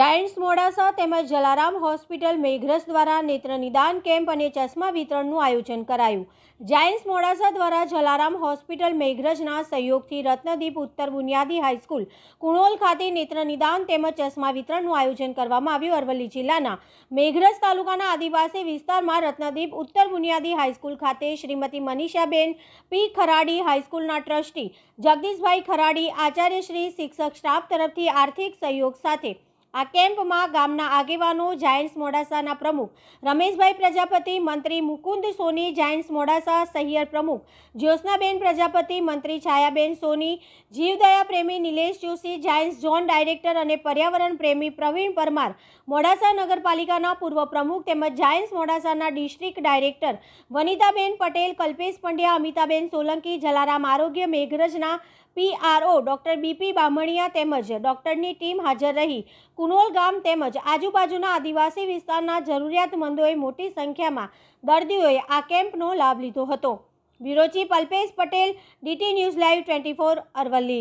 Giants Modasa તેમજ Jalaram hospital મેઘરસ દ્વારા નેત્ર નિદાન કેમ્પ અને ચશ્મા વિતરણનું આયોજન કરાયું. જાયન્ટ્સ મોડાસા દ્વારા જલારામ હોસ્પિટલ મેઘરજના સહયોગથી રત્નદીપ ઉત્તર બુનિયાદી હાઈસ્કૂલ કુણોલ ખાતે નેત્ર નિદાન તેમજ ચશ્મા વિતરણનું આયોજન કરવામાં આવ્યું અરવલ્લી જિલ્લાના મેઘરજ તાલુકાના આદિવાસી વિસ્તારમાં રત્નદીપ ઉત્તર બુનિયાદી હાઈસ્કૂલ ખાતે શ્રીમતી મનીષાબેન પી ખરાડી હાઈસ્કૂલના ટ્રસ્ટી જગદીશભાઈ ખરાડી આચાર્યશ્રી શિક્ષક સ્ટાફ તરફથી આર્થિક સહયોગ સાથે આ કેમ્પમાં ગામના આગેવાનો, જાયન્ટ્સ મોડાસાના પ્રમુખ, રમેશભાઈ પ્રજાપતિ, મંત્રી મુકુંદ સોની, જાયન્ટ્સ મોડાસા સહિયર પ્રમુખ, જ્યોત્સનાબેન પ્રજાપતિ, મંત્રી છાયાબેન સોની, જીવદયા પ્રેમી Nilesh Joshi, Giants zone director અને પર્યાવરણ પ્રેમી પ્રવીણ પરમાર, મોડાસા નગરપાલિકાના પૂર્વ પ્રમુખ તેમજ જાયન્ટ્સ મોડાસાના ડિસ્ટ્રિક્ટ ડાયરેક્ટર વનિતાબેન પટેલ, કલ્પેશ પંડ્યા, અમિતાબેન સોલંકી, જલારામ આરોગ્ય, મેઘરજના પીઆરઓ ડોક્ટર બીપી બામણિયા તેમજ ડોક્ટરની ટીમ હાજર રહી. કુનોલ ગામ તેમજ આજુબાજુના આદિવાસી વિસ્તારના જરૂરિયાતમંદોએ મોટી સંખ્યામાં દર્દીઓએ આ કેમ્પનો લાભ લીધો હતો. Bureau Palpesh Patel, DT news live twenty four Aravalli.